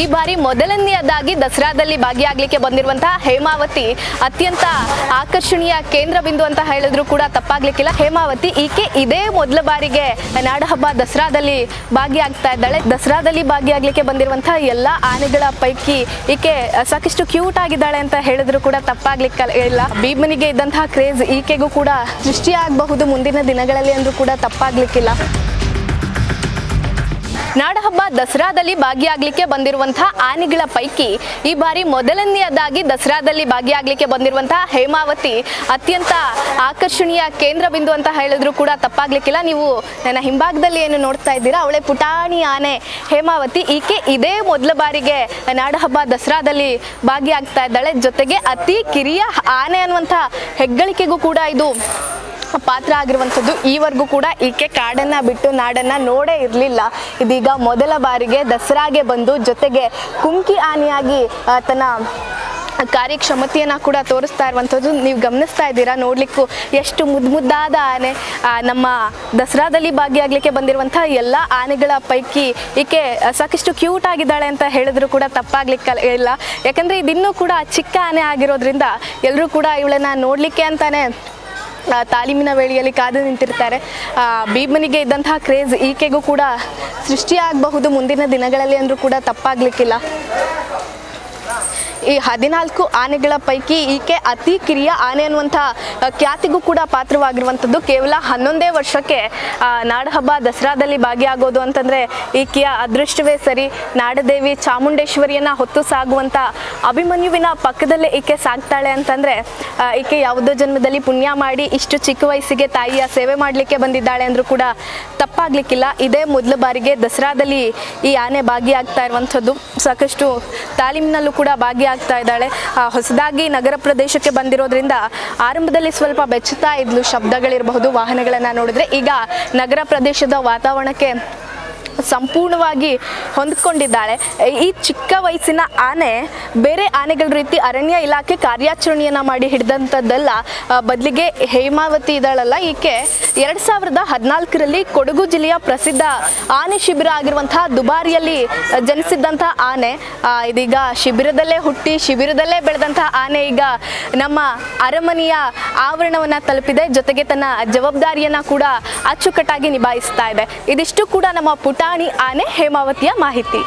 ಈ ಬಾರಿ ಮೊದಲನೆಯದಾಗಿ ದಸರಾದಲ್ಲಿ ಭಾಗಿಯಾಗಲಿಕ್ಕೆ ಬಂದಿರುವಂತಹ ಹೇಮಾವತಿ ಅತ್ಯಂತ ಆಕರ್ಷಣೀಯ ಕೇಂದ್ರ ಬಿಂದು ಅಂತ ಹೇಳಿದ್ರು ಕೂಡ ತಪ್ಪಾಗ್ಲಿಕ್ಕಿಲ್ಲ. ಹೇಮಾವತಿ ಈಕೆ ಇದೇ ಮೊದಲ ಬಾರಿಗೆ ನಾಡಹಬ್ಬ ದಸರಾದಲ್ಲಿ ಭಾಗಿಯಾಗ್ತಾ ಇದ್ದಾಳೆ. ದಸರಾದಲ್ಲಿ ಭಾಗಿಯಾಗಲಿಕ್ಕೆ ಬಂದಿರುವಂತಹ ಎಲ್ಲ ಆನೆಗಳ ಪೈಕಿ ಈಕೆ ಸಾಕಷ್ಟು ಕ್ಯೂಟ್ ಆಗಿದ್ದಾಳೆ ಅಂತ ಹೇಳಿದ್ರು ಕೂಡ ತಪ್ಪಾಗ್ಲಿಕ್ಕೆ ಇಲ್ಲ. ಭೀಮನಿಗೆ ಇದ್ದಂತಹ ಕ್ರೇಜ್ ಈಕೆಗೂ ಕೂಡ ಸೃಷ್ಟಿಯಾಗಬಹುದು ಮುಂದಿನ ದಿನಗಳಲ್ಲಿ ಅಂದ್ರೂ ಕೂಡ ತಪ್ಪಾಗ್ಲಿಕ್ಕಿಲ್ಲ. ನಾಡಹಬ್ಬ ದಸರಾದಲ್ಲಿ ಭಾಗಿಯಾಗಲಿಕ್ಕೆ ಬಂದಿರುವಂತಹ ಆನೆಗಳ ಪೈಕಿ ಈ ಬಾರಿ ಮೊದಲನೆಯದಾಗಿ ದಸರಾದಲ್ಲಿ ಭಾಗಿಯಾಗಲಿಕ್ಕೆ ಬಂದಿರುವಂತಹ ಹೇಮಾವತಿ ಅತ್ಯಂತ ಆಕರ್ಷಣೀಯ ಕೇಂದ್ರ ಬಿಂದು ಅಂತ ಹೇಳಿದ್ರು ಕೂಡ ತಪ್ಪಾಗ್ಲಿಕ್ಕಿಲ್ಲ. ನೀವು ನನ್ನ ಹಿಂಭಾಗದಲ್ಲಿ ಏನು ನೋಡ್ತಾ ಇದ್ದೀರಾ? ಅವಳೆ ಪುಟಾಣಿ ಆನೆ ಹೇಮಾವತಿ. ಈಕೆ ಇದೇ ಮೊದಲ ಬಾರಿಗೆ ನಾಡಹಬ್ಬ ದಸರಾದಲ್ಲಿ ಭಾಗಿಯಾಗ್ತಾ ಇದ್ದಾಳೆ. ಜೊತೆಗೆ ಅತಿ ಕಿರಿಯ ಆನೆ ಅನ್ನುವಂಥ ಹೆಗ್ಗಳಿಕೆಗೂ ಕೂಡ ಇದು ಪಾತ್ರ ಆಗಿರುವಂಥದ್ದು. ಈವರೆಗೂ ಕೂಡ ಈಕೆ ಕಾಡನ್ನ ಬಿಟ್ಟು ನಾಡನ್ನ ನೋಡೇ ಇರಲಿಲ್ಲ. ಇದೀಗ ಮೊದಲ ಬಾರಿಗೆ ದಸರಾಗೆ ಬಂದು ಜೊತೆಗೆ ಕುಂಕಿ ಆನೆಯಾಗಿ ತನ್ನ ಕಾರ್ಯಕ್ಷಮತೆಯನ್ನು ಕೂಡ ತೋರಿಸ್ತಾ ಇರುವಂಥದ್ದು. ನೀವು ಗಮನಿಸ್ತಾ ಇದ್ದೀರಾ? ನೋಡಲಿಕ್ಕೂ ಎಷ್ಟು ಮುದ್ದು ಮುದ್ದಾದ ಆನೆ ನಮ್ಮ ದಸರಾದಲ್ಲಿ ಭಾಗಿಯಾಗಲಿಕ್ಕೆ ಬಂದಿರುವಂಥ ಎಲ್ಲ ಆನೆಗಳ ಪೈಕಿ ಈಕೆ ಸಾಕಷ್ಟು ಕ್ಯೂಟ್ ಆಗಿದ್ದಾಳೆ ಅಂತ ಹೇಳಿದ್ರು ಕೂಡ ತಪ್ಪಾಗ್ಲಿಕ್ಕೆ ಇಲ್ಲ. ಯಾಕಂದರೆ ಇದಿನ್ನೂ ಕೂಡ ಚಿಕ್ಕ ಆನೆ ಆಗಿರೋದ್ರಿಂದ ಎಲ್ಲರೂ ಕೂಡ ಇವಳನ್ನ ನೋಡಲಿಕ್ಕೆ ಅಂತಾನೆ ತಾಲೀಮಿನ ವೇಳೆಯಲ್ಲಿ ಕಾದು ನಿಂತಿರ್ತಾರೆ. ಭೀಮನಿಗೆ ಇದ್ದಂತಹ ಕ್ರೇಜ್ ಈಕೆಗೂ ಕೂಡ ಸೃಷ್ಟಿಯಾಗಬಹುದು ಮುಂದಿನ ದಿನಗಳಲ್ಲಿ ಅಂದರೂ ಕೂಡ ತಪ್ಪಾಗ್ಲಿಕ್ಕಿಲ್ಲ. ಈ ಹದಿನಾಲ್ಕು ಆನೆಗಳ ಪೈಕಿ ಈಕೆ ಅತಿ ಕಿರಿಯ ಆನೆ ಅನ್ನುವಂಥ ಆ, ಖ್ಯಾತಿಗೂ ಕೂಡ ಪಾತ್ರವಾಗಿರುವಂಥದ್ದು. ಕೇವಲ ಹನ್ನೊಂದೇ ವರ್ಷಕ್ಕೆ ನಾಡಹಬ್ಬ ದಸರಾದಲ್ಲಿ ಭಾಗಿಯಾಗೋದು ಅಂತಂದರೆ ಈಕೆಯ ಅದೃಷ್ಟವೇ ಸರಿ. ನಾಡದೇವಿ ಚಾಮುಂಡೇಶ್ವರಿಯನ್ನು ಹೊತ್ತು ಸಾಗುವಂಥ ಅಭಿಮನ್ಯುವಿನ ಪಕ್ಕದಲ್ಲೇ ಈಕೆ ಸಾಗ್ತಾಳೆ ಅಂತಂದರೆ ಈಕೆ ಯಾವುದೋ ಜನ್ಮದಲ್ಲಿ ಪುಣ್ಯ ಮಾಡಿ ಇಷ್ಟು ಚಿಕ್ಕ ವಯಸ್ಸಿಗೆ ತಾಯಿಯ ಸೇವೆ ಮಾಡಲಿಕ್ಕೆ ಬಂದಿದ್ದಾಳೆ ಅಂದರೂ ಕೂಡ ತಪ್ಪಾಗ್ಲಿಕ್ಕಿಲ್ಲ. ಇದೇ ಮೊದಲ ಬಾರಿಗೆ ದಸರಾದಲ್ಲಿ ಈ ಆನೆ ಭಾಗಿಯಾಗ್ತಾ ಇರುವಂಥದ್ದು. ಸಾಕಷ್ಟು ತಾಲೀಮಿನಲ್ಲೂ ಕೂಡ ಭಾಗಿಯಾಗ್ತಾ ಇದ್ದಾಳೆ. ಹೊಸದಾಗಿ ನಗರ ಪ್ರದೇಶಕ್ಕೆ ಬಂದಿರೋದ್ರಿಂದ ಆರಂಭದಲ್ಲಿ ಸ್ವಲ್ಪ ಬೆಚ್ಚುತ್ತಾ ಇದ್ಲು ಶಬ್ದಗಳಿರಬಹುದು ವಾಹನಗಳನ್ನು ನೋಡಿದ್ರೆ. ಈಗ ನಗರ ಪ್ರದೇಶದ ವಾತಾವರಣಕ್ಕೆ ಸಂಪೂರ್ಣವಾಗಿ ಹೊಂದ್ಕೊಂಡಿದ್ದಾಳೆ. ಈ ಚಿಕ್ಕ ವಯಸ್ಸಿನ ಆನೆ ಬೇರೆ ಆನೆಗಳ ರೀತಿ ಅರಣ್ಯ ಇಲಾಖೆ ಕಾರ್ಯಾಚರಣೆಯನ್ನು ಮಾಡಿ ಹಿಡಿದಂಥದ್ದಲ್ಲ. ಬದಲಿಗೆ ಹೇಮಾವತಿ ಇದ್ದಾಳಲ್ಲ ಈಕೆ. ಎರಡು ಸಾವಿರದ ಹದಿನಾಲ್ಕರಲ್ಲಿ ಕೊಡಗು ಜಿಲ್ಲೆಯ ಪ್ರಸಿದ್ಧ ಆನೆ ಶಿಬಿರ ಆಗಿರುವಂತಹ ದುಬಾರಿಯಲ್ಲಿ ಜನಿಸಿದ್ದಂಥ ಆನೆ. ಇದೀಗ ಶಿಬಿರದಲ್ಲೇ ಹುಟ್ಟಿ ಶಿಬಿರದಲ್ಲೇ ಬೆಳೆದಂತಹ ಆನೆ ಈಗ ನಮ್ಮ ಅರಮನೆಯ ಆವರಣವನ್ನು ತಲುಪಿದೆ. ಜೊತೆಗೆ ತನ್ನ ಜವಾಬ್ದಾರಿಯನ್ನು ಕೂಡ ಅಚ್ಚುಕಟ್ಟಾಗಿ ನಿಭಾಯಿಸ್ತಾ ಇದೆ. ಇದಿಷ್ಟು ಕೂಡ ನಮ್ಮ ಪುಟಾಣಿ ಆನೆ ಹೇಮಾವತಿಯ ಮಾಹಿತಿ